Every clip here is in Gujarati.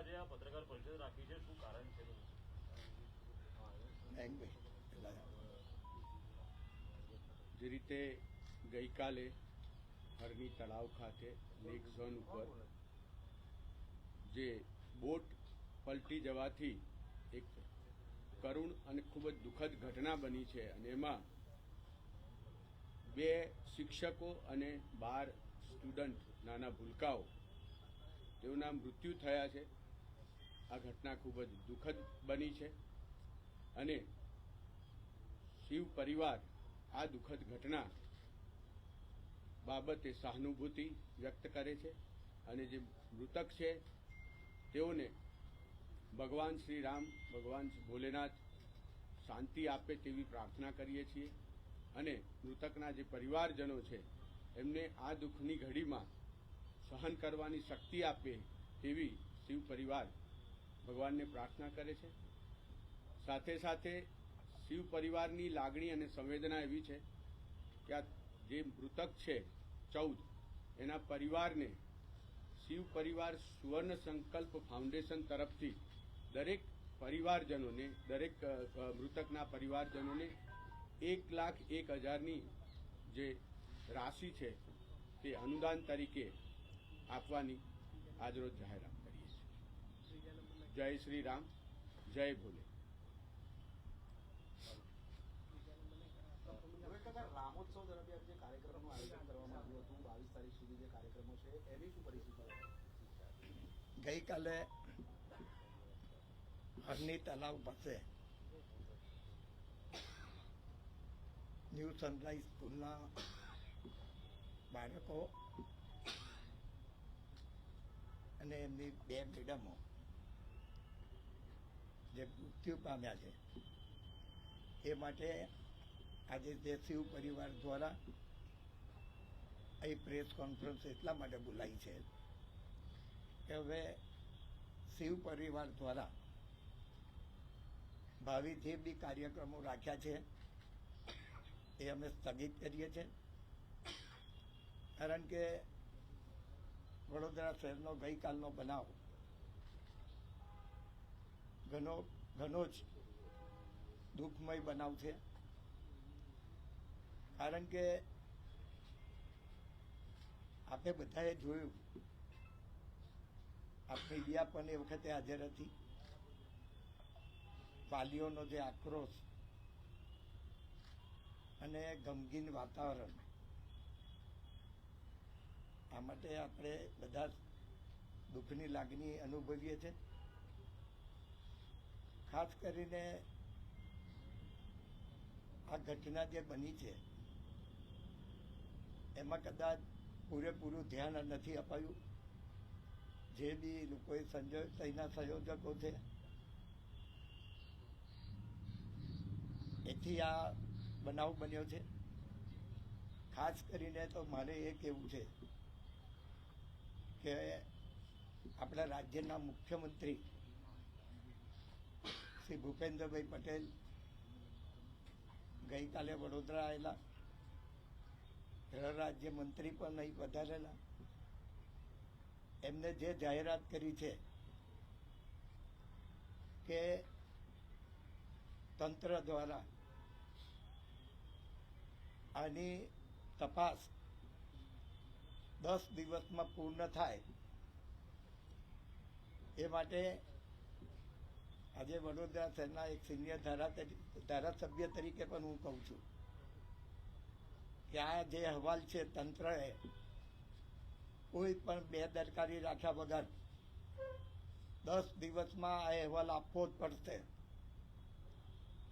આજે આ પત્રકાર પરિષદ રાખી છે શું કારણ છે જે રીતે ગઈકાલે હરની તળાવ ખાતે લેક ઝોન ઉપર જે બોટ પલટી જવાથી એક કરુણ અને ખૂબ જ દુઃખદ ઘટના બની છે અને એમાં બે શિક્ષકો અને બાર સ્ટુડન્ટ નાના ભૂલકાઓ તેઓના મૃત્યુ થયા છે. આ ઘટના ખૂબ જ દુઃખદ બની છે. અને શિવ પરિવાર આ દુઃખદ ઘટના બાબતે સહાનુભૂતિ વ્યક્ત કરે છે અને જે મૃતક છે તેઓને ભગવાન શ્રી રામ, ભગવાન ભોલેનાથ શાંતિ આપે તેવી પ્રાર્થના કરીએ છીએ. અને મૃતકના જે પરિવારજનો છે, એમને આ દુઃખની ઘડીમાં સહન કરવાની શક્તિ આપે તેવી શિવ પરિવાર ભગવાનને પ્રાર્થના કરે છે. સાથે સાથે શિવ પરિવારની લાગણી અને સંવેદના એવી છે કે આ જે મૃતક છે, ચૌદ, એના પરિવારને શિવ પરિવાર સુવર્ણ સંકલ્પ ફાઉન્ડેશન તરફથી દરેક પરિવારજનોને, દરેક મૃતકના પરિવારજનોને એક લાખ એક હજારની જે રાશિ છે તે અનુદાન તરીકે આપવાની આજરોજ જાહેરાત. જય શ્રી રામ જય ભોલે. રામોત્સવ દરમિયાન જે કાર્યક્રમનું આયોજન કરવામાં આવ્યું હતું બાવીસ તારીખ સુધી જે કાર્યક્રમો છે એની શું પરિસ્થિતિ ગઈકાલે હરની તલાવ પાસે ન્યૂ સનરાઈઝ સ્કૂલના બાળકો અને એમની બે મેડમો જે મૃત્યુ પામ્યા છે. એ માટે આજે જે શિવ પરિવાર દ્વારા અહીં પ્રેસ કોન્ફરન્સ એટલા માટે બોલાવી છે કે હવે શિવ પરિવાર દ્વારા ભાવિ જે બી કાર્યક્રમો રાખ્યા છે, એ અમે સ્થગિત કરીએ છીએ. કારણ કે વડોદરા શહેરનો ગઈકાલનો બનાવ ઘણો ઘણો જ દુઃખમય બનાવ છે. કારણ કે આપણે બધાએ જોયું આપણી ગયા પણ એ વખતે હાજર હતી. વાલીઓનો જે આક્રોશ અને ગમગીન વાતાવરણ. આ માટે આપણે બધા દુઃખની લાગણી અનુભવીએ છીએ. ખાસ કરીને આ ઘટના જે બની છે, એમાં કદાચ પૂરેપૂરું ધ્યાન નથી અપાયું. જે બી લોકોએ સંજોગ તેના સંયોજકો છે. એથી આ બનાવ બન્યો છે. ખાસ કરીને તો મારે એ કહેવું છે કે આપણા રાજ્યના મુખ્યમંત્રી શ્રી ભૂપેન્દ્રભાઈ પટેલ ગઈકાલે વડોદરા આવેલા. ગૃહ મંત્રી પણ અહીં વધારેલા એમને જે જાહેરાત કરી છે કે તંત્ર દ્વારા આની તપાસ દસ દિવસમાં પૂર્ણ થાય એ માટે આજે વડોદરા શહેરના એક સિનિયર ધારાસભ્ય તરીકે પણ હું કહું છું કે આ જે અહેવાલ છે તંત્રએ કોઈ પણ બેદરકારી રાખ્યા વગર દસ દિવસમાં આ અહેવાલ આપવો જ પડશે.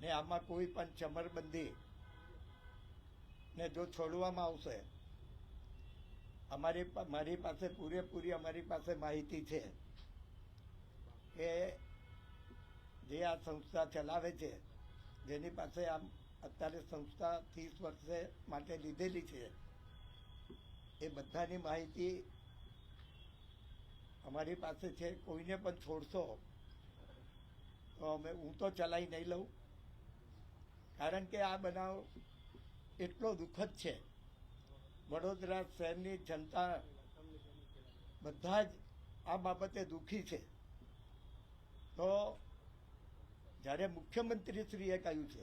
ને આમાં કોઈ પણ ચમરબંધી ને જો છોડવામાં આવશે, અમારી મારી પાસે પૂરેપૂરી અમારી પાસે માહિતી છે કે જે આ સંસ્થા ચલાવે છે, જેની પાસે આમ અત્યારે સંસ્થા ત્રીસ વર્ષે માટે લીધેલી છે, એ બધાની માહિતી અમારી પાસે છે. કોઈને પણ છોડશો તો અમે, હું તો ચલાવી નહીં લઉં. કારણ કે આ બનાવ એટલો દુઃખદ છે. વડોદરા શહેરની જનતા બધા જ આ બાબતે દુઃખી છે. તો જ્યારે મુખ્યમંત્રીશ્રીએ કહ્યું છે,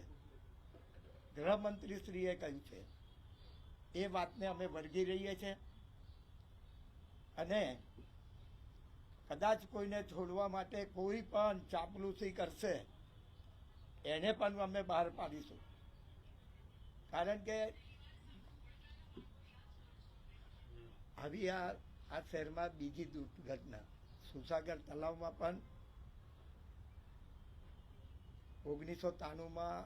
ગૃહમંત્રીશ્રીએ કહ્યું છે, એ વાતને અમે વળગી રહીએ છીએ અને કદાચ કોઈને છોડવા માટે કોઈ પણ ચાપલુસી કરશે, એને પણ અમે બહાર પાડીશું. કારણ કે આવી આ આ શહેરમાં બીજી દુર્ઘટના, સુસાગર તલાવમાં પણ ઓગણીસો ત્રાણુંમાં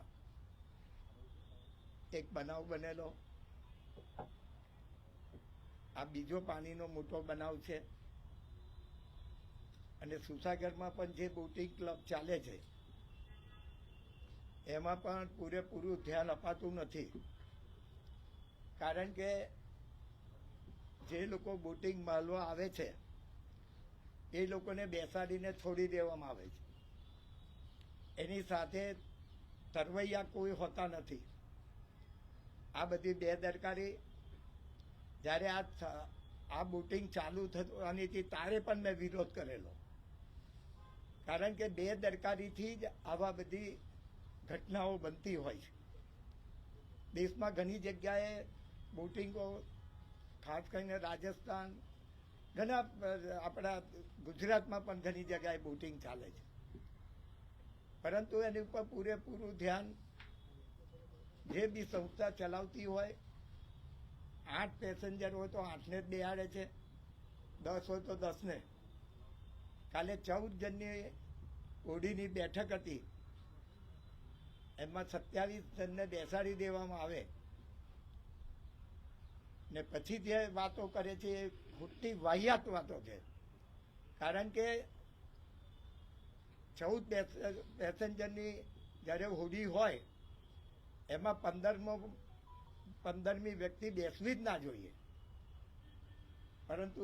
એક બનાવ બનેલો. આ બીજો પાણીનો મોટો બનાવ છે. અને સુસાગરમાં પણ જે બોટિંગ ક્લબ ચાલે છે, એમાં પણ પૂરેપૂરું ધ્યાન અપાતું નથી. કારણ કે જે લોકો બોટિંગ માલવા આવે છે, એ લોકોને બેસાડીને છોડી દેવામાં આવે છે. એની સાથે તરવૈયા કોઈ હોતા નથી. આ બધી બેદરકારી જ્યારે આ આ બોટિંગ ચાલુ થવાની હતી તારે પણ મેં વિરોધ કરેલો. કારણ કે બેદરકારીથી જ આવા બધી ઘટનાઓ બનતી હોય. છે દેશમાં ઘણી જગ્યાએ બોટિંગો, ખાસ કરીને રાજસ્થાન, ઘણા, આપણા ગુજરાતમાં પણ ઘણી જગ્યાએ બોટિંગ ચાલે છે. પરંતુ એની ઉપર પૂરેપૂરું ધ્યાન જે બી સંસ્થા ચલાવતી હોય, આઠ પેસેન્જર હોય તો આઠને જ બેહાડે છે, દસ હોય તો દસને. કાલે ચૌદ જણની ઓડીની બેઠક હતી. એમાં સત્યાવીસ જણને બેસાડી દેવામાં આવે. ને પછી જે વાતો કરે છે એ ખોટી વાહિયાત વાતો છે. કારણ કે ચૌદ પેસેન્જરની જ્યારે હોડી હોય, એમાં પંદરમો, પંદરમી વ્યક્તિ બેસવી જ ના જોઈએ. પરંતુ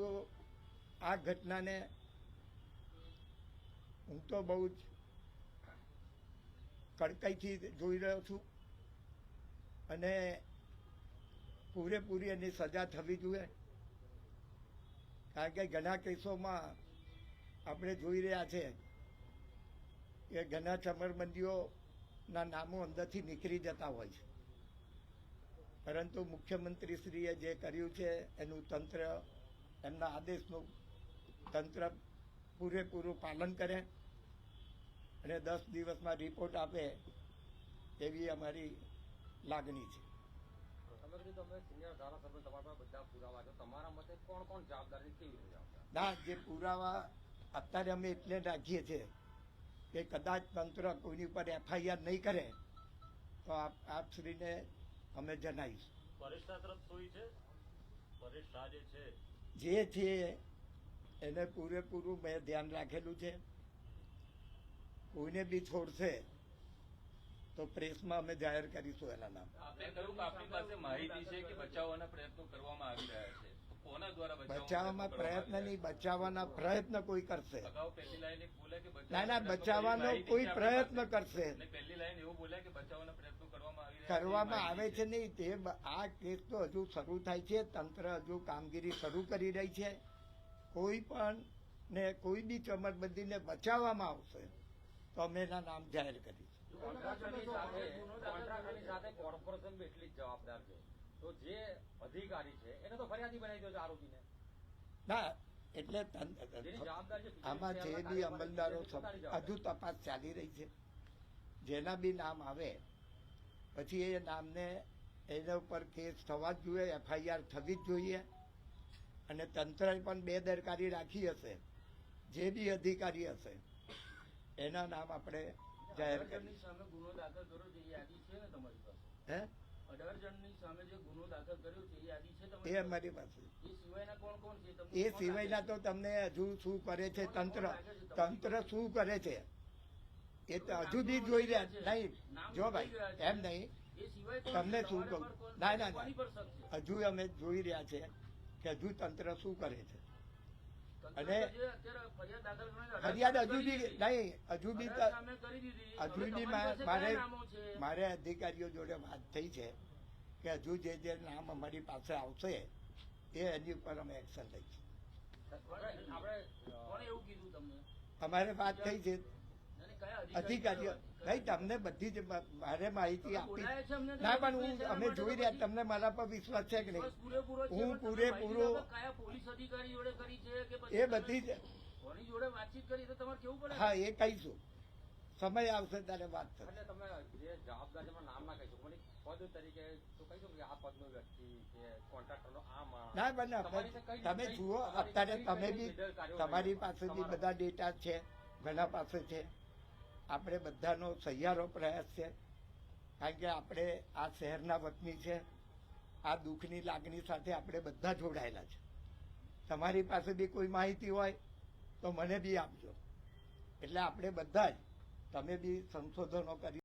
આ ઘટનાને હું તો બહુ જ કડકાઈથી જોઈ રહ્યો છું અને પૂરેપૂરી એની સજા થવી જોઈએ. કારણ કે ઘણા કેસોમાં આપણે જોઈ રહ્યા છે કે ઘણા ચમરબંધીઓના નામો અંદરથી નીકળી જતા હોય છે. પરંતુ મુખ્યમંત્રીશ્રીએ જે કર્યું છે એનું તંત્ર એમના આદેશનું તંત્ર પૂરેપૂરું પાલન કરે અને દસ દિવસમાં રિપોર્ટ આપે એવી અમારી લાગણી છે. તમે કીધું તમે તમારા પાસે બધા પુરાવા છે. તમારા મતે કોણ કોણ જવાબદાર છે કેવી ના જે પુરાવા અત્યારે અમે એટલે રાખીએ છીએ કે કદાચ તંત્ર કોઈની ઉપર એફઆઈઆર નહીં કરે તો આપ આપશ્રીને અમે જણાવીશ. પરેશ તરફ સોઈ છે? પરેશ જે છે. જે છે એને પૂરેપૂરું મેં ધ્યાન રાખેલું છે. કોઈને બી છોડશે તો પ્રેસમાં અમે જાહેર કરીશું એના નામ. કહ્યું કે પાસે માહિતી છે કે બચાવવાના પ્રયત્નો કરવામાં આવી રહ્યા છે. કોના દ્વારા બચાવવામાં પ્રયત્ન નહીં બચાવવાના પ્રયત્ન કોઈ કરશે. ના ના બચાવવાનો કોઈ પ્રયત્ન કરશે. પહેલી લાઈન એવું બોલ્યા કે બચાવવાના પ્રયત્નો કરવામાં કરવામાં આવે છે નહીં તે આ કેસ તો હજુ શરૂ થાય છે તંત્ર હજુ કામગીરી શરૂ કરી રહી છે. કોઈ પણ ને કોઈ બી ચમરબંધીને બચાવવામાં આવશે તો અમે એના નામ જાહેર કરીશું. કોન્ટ્રાક્ટરની સાથે કોર્પોરેશન બી એટલી જ જવાબદાર છે. તો જે અધિકારી છે એને તો ફરિયાદી બનાવી દો છો આરોપીને. ના એટલે આમાં જે બી અમલદારો હજુ તપાસ ચાલી રહી છે. જેના બી નામ આવે પછી એ નામને એના ઉપર કેસ થવા જ જોઈએ એફઆઈઆર થવી જ જોઈએ અને તંત્રએ પણ બેદરકારી રાખી હશે જે બી અધિકારી હશે એના નામ આપણે જાહેર કરીશું સામે ગુનો દાખલ કરો તે યાદી છે ને તમારી પાસે? હે? અઢાર જણની સામે જે ગુનો દાખલ કર્યો છે એ યાદી છે એ અમારી પાસે. એ સિવાયના કોણ કોણ છે? એ સિવાયના તો તમને હજુ શું કરે છે તંત્ર? તંત્ર શું કરે છે? એ તો હજુ બી જોઈ રહ્યા નહીં. જો ભાઈ એમ નહીં. તમને શું કહું? ના, ના? હજુ અમે જોઈ રહ્યા છે કે હજુ તંત્ર શું કરે છે? અને ફરિયાદ હજુ બી નહીં હજુ બી. હજુ બી મારે? મારે અધિકારીઓ જોડે વાત થઈ છે કે હજુ જે જે નામ અમારી પાસે આવશે એ એની ઉપર અમે એક્શન લઈશું. અમારે વાત થઈ છે. અધિકારીઓ ભાઈ તમને બધી જ મારે માહિતી આપી. ના પણ હું અમે જોઈ રહ્યા તમને મારા પર વિશ્વાસ છે કે નહીં? હું પૂરેપૂરો- એ બધી જ કોની જોડે વાતચીત કરી તો તમારે કેવું પડે? હા એ કહીશું. સમય આવશે ત્યારે વાત થશે. એટલે તમે જે જવાબદાર નામ ના કહીશું પણ પદ તરીકે તો કહીશું કે આ પદનો વ્યક્તિ કે કોન્ટ્રાક્ટરનો આ માણસ. ના બને તમે જુઓ અત્યારે તમે બી તમારી? પાસે બી બધા ડેટા છે ઘણા પાસે છે. આપણે બધાનો સહિયારો પ્રયાસ છે કારણ કે આપણે આ શહેરના વતની છે આ દુઃખની લાગણી સાથે આપણે બધા જોડાયેલા છે. તમારી પાસે બી કોઈ માહિતી હોય તો મને બી આપજો. એટલે આપણે બધા જ તમે બી સંશોધનો કરી